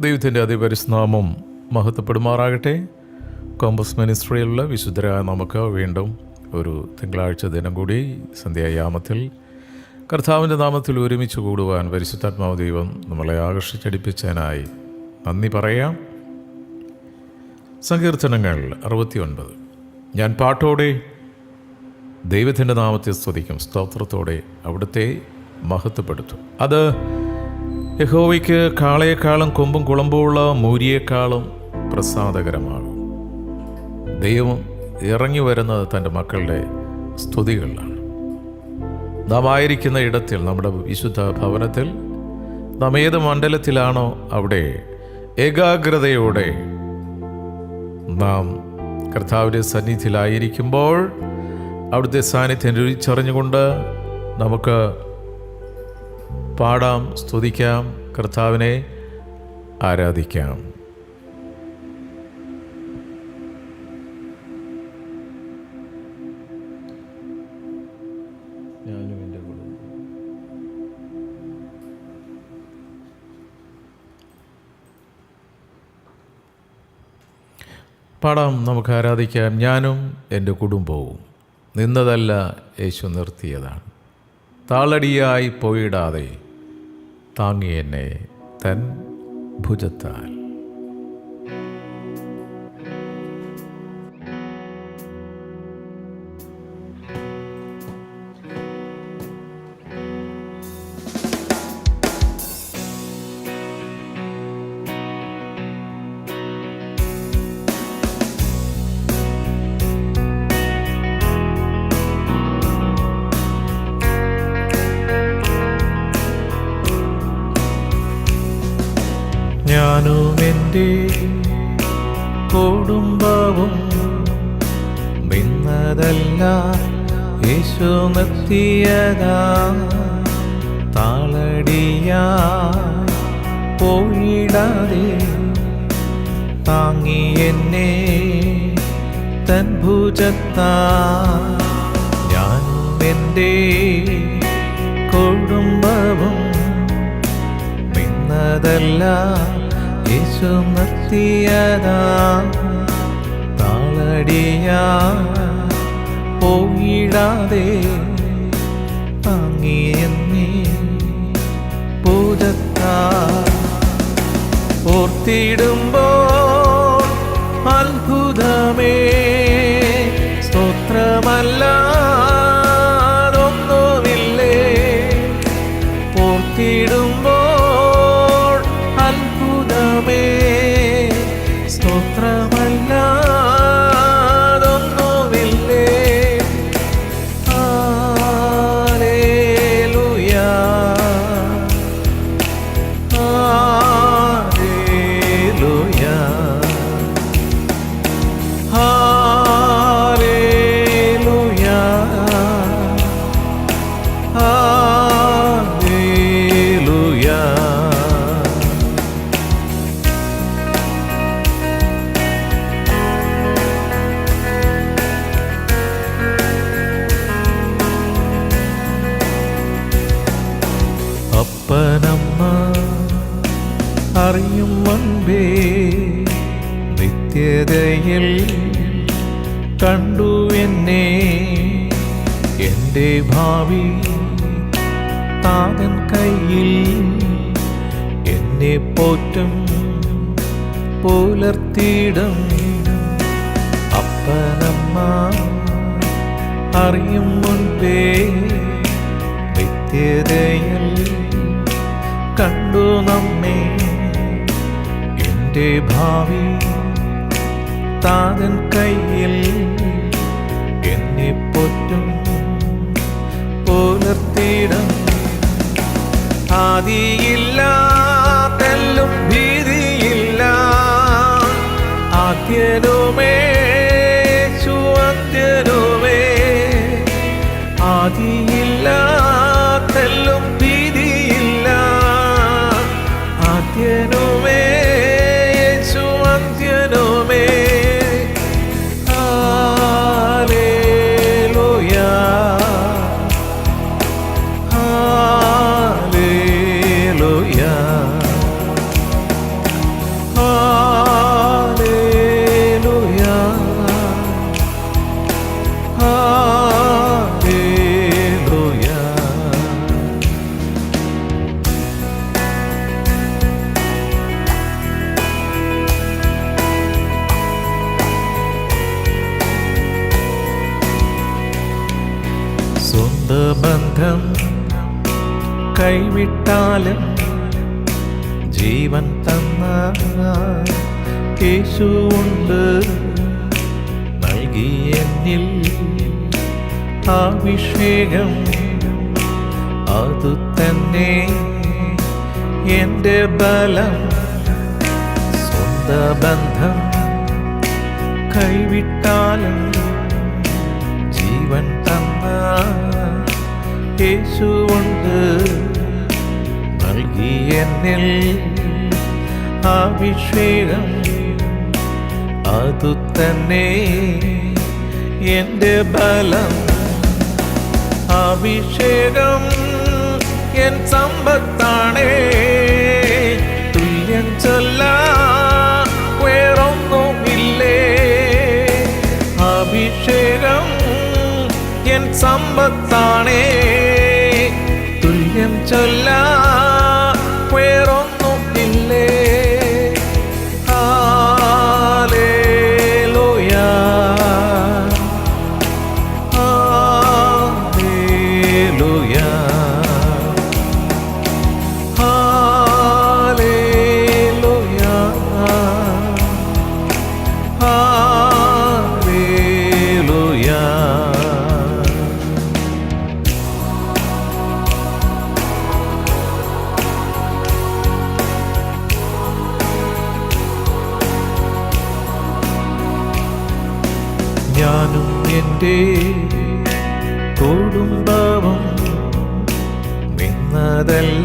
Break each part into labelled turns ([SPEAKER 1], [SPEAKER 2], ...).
[SPEAKER 1] ദൈവത്തിന്റെ അതിപരിസ്നാമം മഹത്വപ്പെടുമാറാകട്ടെ. കോമ്പസ് മിനിസ്ട്രിയിലുള്ള വിശുദ്ധരായ നമുക്ക് വീണ്ടും ഒരു തിങ്കളാഴ്ച ദിനം കൂടി സന്ധ്യായാമത്തിൽ കർത്താവിന്റെ നാമത്തിൽ ഒരുമിച്ച് കൂടുവാൻ പരിശുദ്ധാത്മാവ് ദൈവം നമ്മളെ ആകർഷിച്ചടിപ്പിച്ചതിനായി നന്ദി പറയാം. സങ്കീർത്തനങ്ങൾ അറുപത്തിയൊൻപത്. ഞാൻ പാട്ടോടെ ദൈവത്തിന്റെ നാമത്തെ സ്തുതിക്കും സ്തോത്രത്തോടെ അവിടുത്തെ മഹത്വപ്പെടുത്തും. അത് യഹോവയ്ക്ക് കാളയേക്കാളും കൊമ്പും കുളമ്പുമുള്ള മൂരിയേക്കാളും പ്രസാദകരമാകും ദൈവം ഇറങ്ങി വരുന്നത് തന്റെ മക്കളുടെ സ്തുതികളിലാണ്. നാം ആയിരിക്കുന്ന ഇടത്തിൽ നമ്മുടെ വിശുദ്ധ ഭവനത്തിൽ നാം ഏത് മണ്ഡലത്തിലാണോ അവിടെ ഏകാഗ്രതയോടെ നാം കർത്താവിന്റെ സന്നിധിയിലായിരിക്കുമ്പോൾ അവിടുത്തെ സാന്നിധ്യം രുചിച്ചറിഞ്ഞുകൊണ്ട് നമുക്ക് പാടാം സ്തുതിക്കാം കർത്താവിനെ ആരാധിക്കാം. പാടാം നമുക്ക് ആരാധിക്കാം. ഞാനും എന്റെ കുടുംബവും. നിന്നതല്ല യേശു നിർത്തിയതാണ്. താളടിയായി പോയിടാതെ താങ്ങി എന്നെ തൻ ഭുജത്താൽ. നിർത്തിയതാ താളടിയാ പോയിടാതെ താങ്ങി എന്നെ തൻ ഭുജത്താ. ഞാൻ എന്റെ കുടുംബവും നിന്നതല്ല യേശു നിർത്തിയതാ. താളടിയാ പോയിടാതെ ഓർത്തിടുമ്പോൾ അത്ഭുതമേ സ്തോത്രമല്ലാതൊന്നുമില്ലേ കയ്യിൽ എന്നെ പൊറ്റും. പുലർത്തിയിടം. ആദിയില്ല ബന്ധം കൈവിട്ടാലും ജീവൻ തന്ന യേശുണ്ട് നൽകി എന്നിൽ അഭിഷേകം അതു തന്നെ എന്റെ ബലം. അഭിഷേകം എൻ സമ്പത്താണേ. തുല്യം ചൊല്ല സമ്പത്താണേ. തുല്യം ചൊല്ല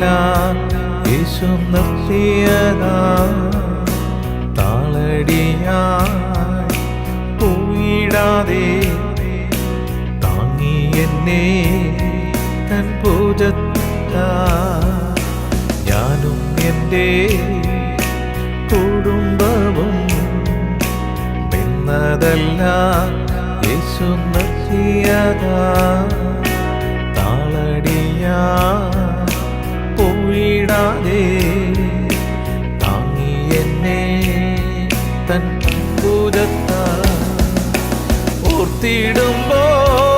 [SPEAKER 1] നിന്നതെല്ലാം യേശു നിർത്തിയതാ. താളടിയായി പോയിടാതെ താങ്ങി എന്നെ തൻ പൂജത്താ ഞാനും എന്റെ കുടുംബവും നിന്നതല്ല യേശു നിർത്തിയതാ. താളടിയാ ഓർത്തിടുമ്പോൾ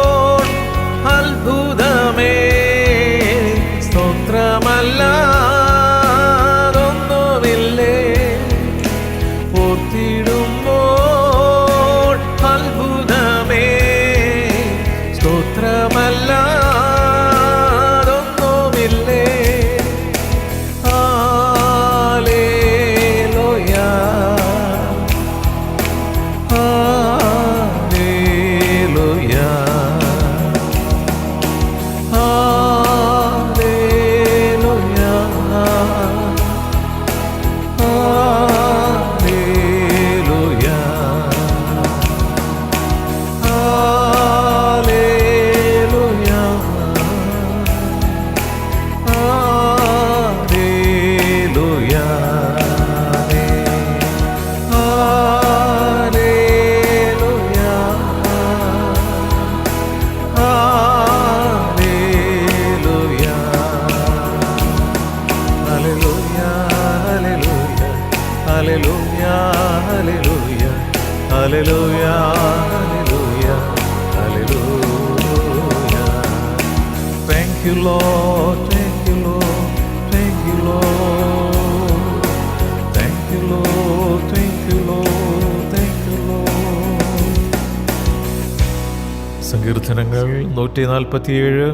[SPEAKER 1] സങ്കീർത്തനങ്ങൾ നൂറ്റി നാൽപ്പത്തിയേഴ്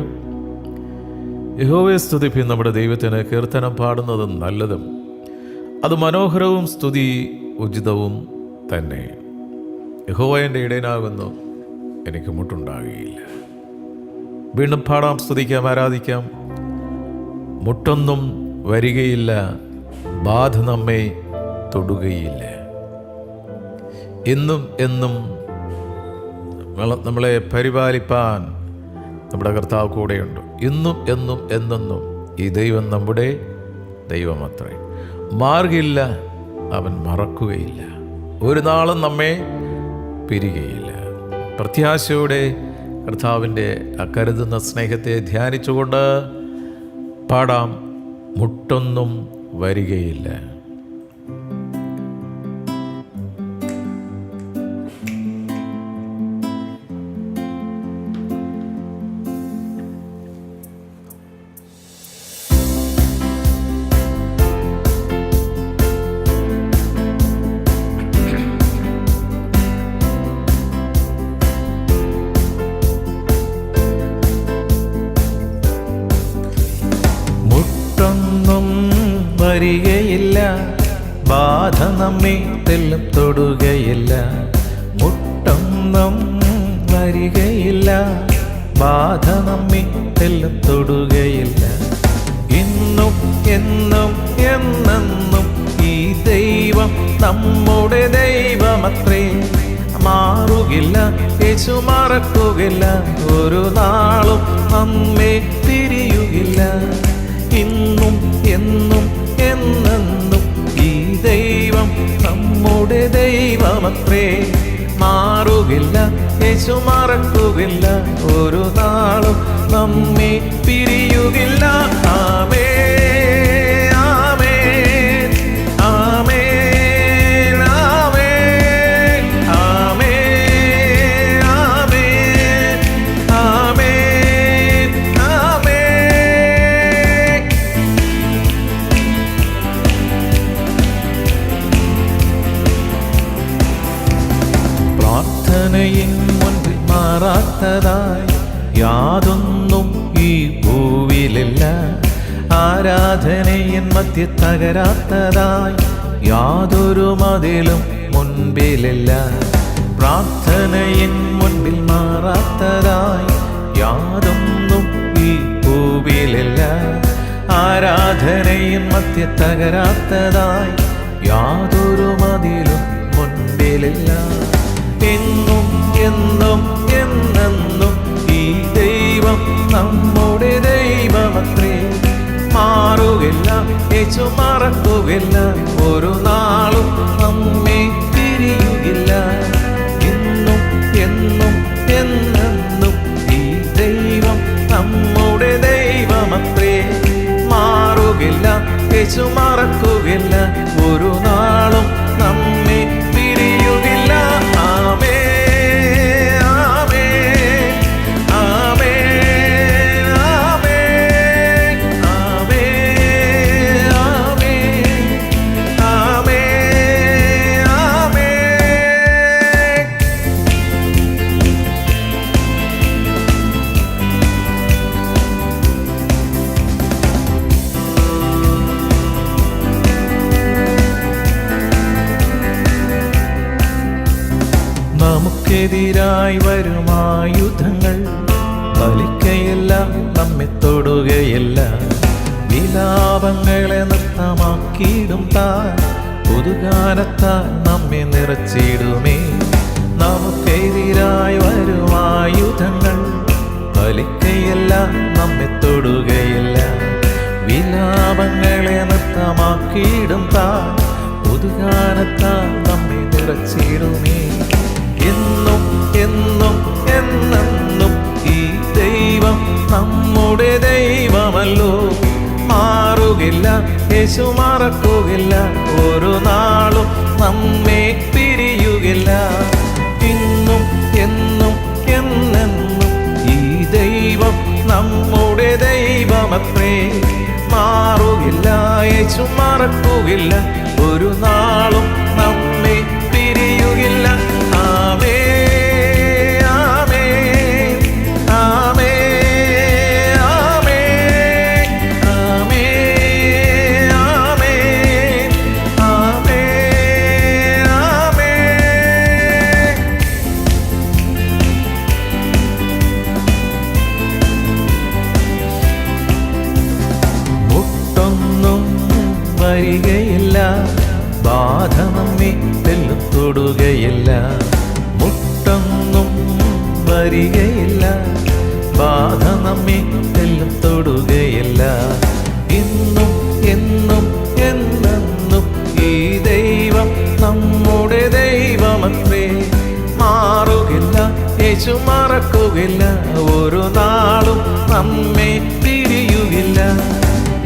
[SPEAKER 1] യഹോവയെ സ്തുതിപ്പിൻ നമ്മുടെ ദൈവത്തിന് കീർത്തനം പാടുന്നത് നല്ലതും. അത് മനോഹരവും സ്തുതി ഉചിതവും തന്നെ. യഹോവ എന്റെ ഇടയനാകുന്നു എനിക്ക് മുട്ടുണ്ടാകുകയില്ല. വീണ്ടും പാടാം സ്തുതിക്കാം ആരാധിക്കാം. മുട്ടൊന്നും വരികയില്ല ബാധ നമ്മെ തൊടുകയില്ല. എന്നും എന്നും നമ്മളെ- പരിപാലിപ്പാൻ നമ്മുടെ കർത്താവ് കൂടെയുണ്ട്. ഇന്നും എന്നും എന്നെന്നും ഈ ദൈവം നമ്മുടെ ദൈവമത്രേ. മാർഗില്ല അവൻ മറക്കുകയില്ല. ഒരു നാളും നമ്മെ പിരികയില്ല. പ്രത്യാശയോടെ കർത്താവിന്റെ അക്കരുതുന്ന സ്നേഹത്തെ ധ്യാനിച്ചുകൊണ്ട് പാടാം. മുട്ടൊന്നും വരികയില്ല. തൊടുകയില്ല മുട്ടൊന്നും വരികയില്ല. ബാധ നമ്മെ തൊടുകയില്ല ഇന്നും എന്നും എന്നെന്നും ഈ ദൈവം നമ്മുടെ ദൈവമത്രേ. മാറുകില്ല യേശു മറക്കുകയില്ല ഒരു നാളും നമ്മെ തിരിയുകില്ല. ഇന്നും എന്നും എന്നെന്നും ഈ ദൈവം നമ്മുടെ ദൈവമത്രേ മാറുകില്ല യേശു മറക്കുകില്ല ഒരു നാളും നമ്മെ പിരിയുകില്ല. ആമേ മധ്യ തകരാത്തതായി യാതൊരു മതിലും മുൻപിലില്ല. പ്രാർത്ഥനയിൻ മുൻപിൽ മാറാത്തതായി യാതൊന്നും ഈ ഭൂവിലില്ല ആരാധനയിൻ മധ്യ തകരാത്തതായി യാതൊരു മതിലും മുൻപിലില്ല. എന്നും എന്നും എന്നെന്നും ഈ ദൈവം ദൈവമത്രേ മാറുകില്ല യേശു മറക്കുകയില്ല. ഒരു നാളും നമ്മെ തിരിയുകില്ല എന്നും എന്നും എന്നെന്നും ഈ ദൈവം നമ്മുടെ ദൈവമത്രേ. മാറുകില്ല യേശു മറക്കുകയില്ല. തൊടുകയില്ല. വിലാപങ്ങളെ നൃത്തമാക്കിയിടും താൻ. പുതുകാലത്താൽ നമ്മെ നിറച്ചിടുമേ. നമുക്കെതിരായി വരും ആയുധങ്ങൾ. വലിക്കയില്ല നമ്മെ തൊടുകയില്ല. വിലാപങ്ങളെ നൃത്തമാക്കിയിടും താൻ. പുതുകാലത്താൽ നമ്മെ നിറച്ചിടുമേ. എന്നും നമ്മുടെ ദൈവമല്ലോ. മാറുകില്ല യേശു മറക്കുകയില്ല ഒരു നാളും നമ്മെ പിരിയുകില്ല. ഇന്നും എന്നും എന്നെന്നും ഈ ദൈവം നമ്മുടെ ദൈവമത്രേ. മാറുകില്ല യേശു മറക്കുകയില്ല ഒരു നാളും ഒരു നാളും നമ്മെ പിരിയുകില്ല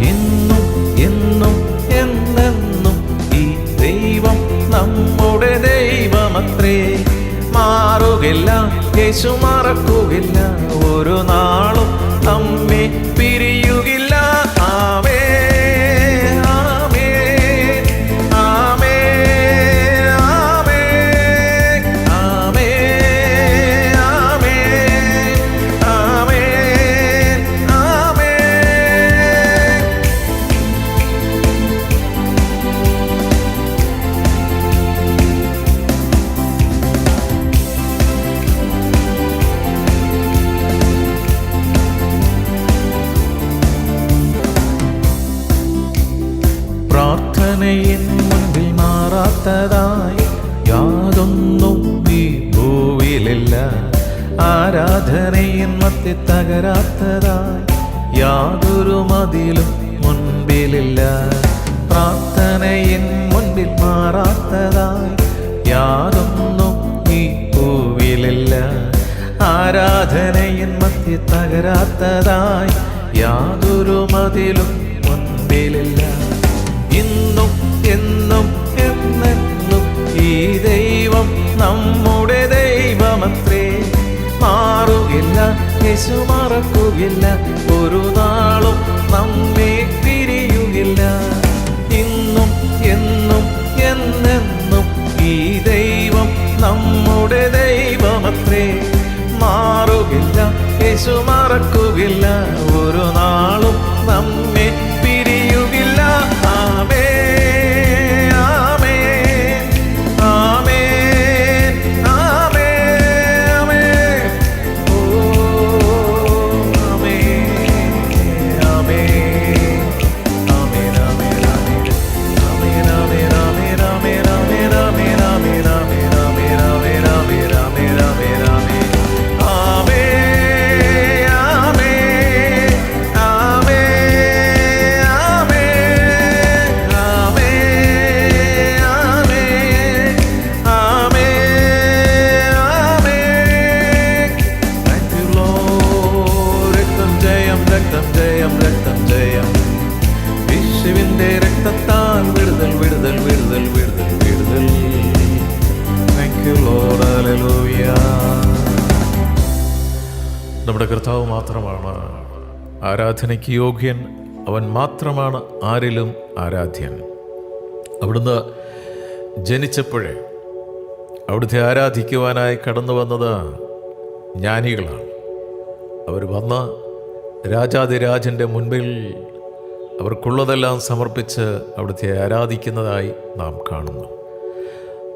[SPEAKER 1] എന്നും എന്നും എന്നെന്നും ഈ ദൈവം നമ്മുടെ ദൈവമത്രേ. മാറുകില്ല യേശു മറക്കുകയില്ല ഒരു നാളും നമ്മെ മാറാത്തതായി യാതൊന്നും ഈ ഭൂവിലില്ല ആരാധനയും മത്തി തകരാത്തതായി യാതൊരു മതിലും മുൻപിലില്ല. പ്രാർത്ഥനയിൻ മുൻപിൽ മാറാത്തതായി യാതൊന്നും ഈ ഭൂവിലില്ല ആരാധനയിൻ മത്തി തകരാത്തതായി യാതൊരു മതിലും മുൻപിലില്ല. ഇന്നും യേശു മറക്കുകയില്ല ഒരു നാളും നമ്മെ പിരിയുകില്ല. ഇന്നും എന്നും എന്നെന്നും ഈ ദൈവം നമ്മുടെ ദൈവമത്രേ. മാറുകില്ല യേശു മറക്കുകയില്ല ആരാധനയ്ക്ക് യോഗ്യൻ അവൻ മാത്രമാണ് ആരിലും ആരാധ്യൻ. അവിടുന്ന് ജനിച്ചപ്പോഴേ അവിടുത്തെ ആരാധിക്കുവാനായി കടന്നു വന്നത് ജ്ഞാനികളാണ്. അവർ വന്ന് രാജാതിരാജന്റെ മുൻപിൽ അവർക്കുള്ളതെല്ലാം സമർപ്പിച്ച് അവിടുത്തെ ആരാധിക്കുന്നതായി നാം കാണുന്നു.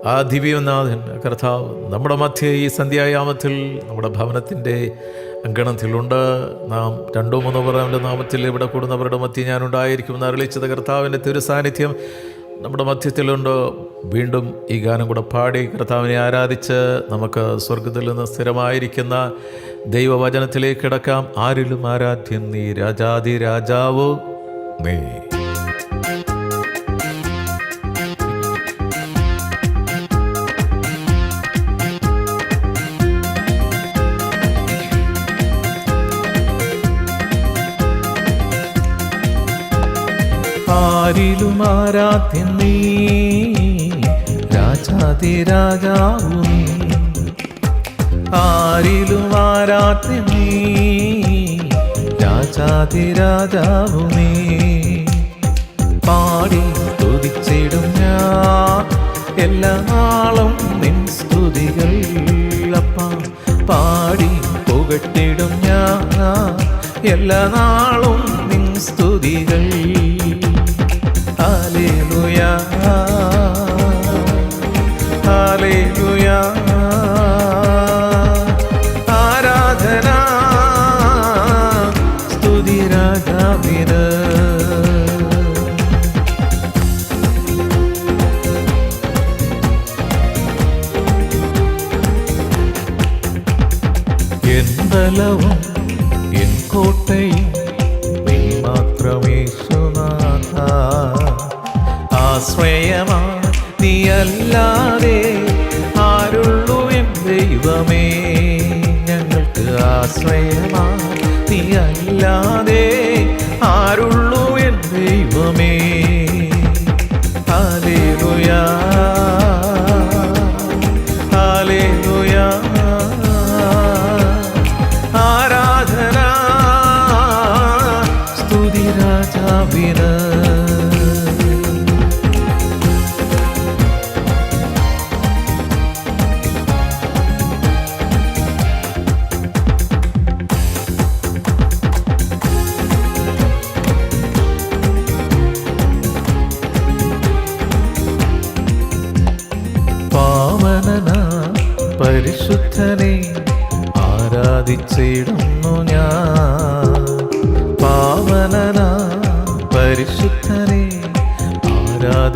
[SPEAKER 1] ആ ദിവ്യനാഥൻ കർത്താവ് നമ്മുടെ മധ്യ ഈ സന്ധ്യായാമത്തിൽ നമ്മുടെ ഭവനത്തിന്റെ അങ്കണത്തിലുണ്ട്. നാം രണ്ടോ മൂന്നോ പറയാന്റെ നാമത്തിൽ ഇവിടെ കൂടുന്നവരുടെ മധ്യ ഞാനുണ്ടായിരിക്കുമെന്ന് അറിയിച്ചത് കർത്താവിന്റെ തിരുസാന്നിധ്യം നമ്മുടെ മധ്യത്തിലുണ്ട്. വീണ്ടും ഈ ഗാനം കൂടെ പാടി കർത്താവിനെ ആരാധിച്ച് നമുക്ക് സ്വർഗത്തിൽ നിന്ന് സ്ഥിരമായിരിക്കുന്ന ദൈവവചനത്തിലേക്ക് കിടക്കാം. ആരിലും ആരാധ്യം നീ രാജാതി രാജാവോ നീ നീ? രാജാതിരാജാവു നീ ആരിലും ആരാധ്യൻ നീ? രാജാതിരാജാവു നീ പാടി തുതിച്ചിടും ഞാൻ. എല്ലാ നാളും നിൻ സ്തുതികൾ പാടി പുകട്ടിടും ഞാൻ. എല്ലാ നാളും നിൻ സ്തുതികൾ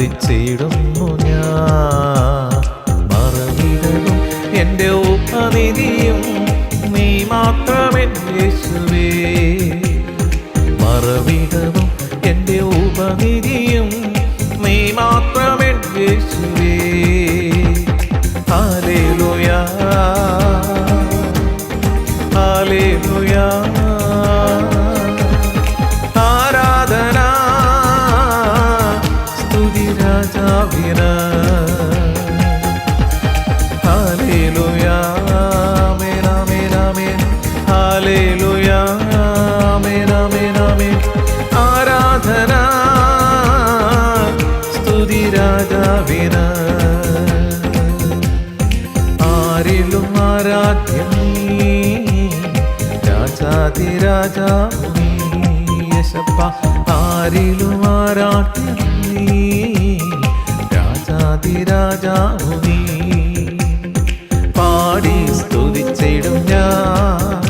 [SPEAKER 1] പ്രാർത്ഥിച്ചിടുന്നു ഞാൻ. മറവിടും എന്റെ ഉപനിധിയും നീ മാത്രമേ ആരാധന സ്തുതി രാജാവിന. ആരിലും ആരാധ്യം രാജാതി രാജാവിശപ്പ ആരിലും ആരാധ്യം അതിരാജാവു നീ പാടി സ്തുതിച്ചിടും ഞാൻ.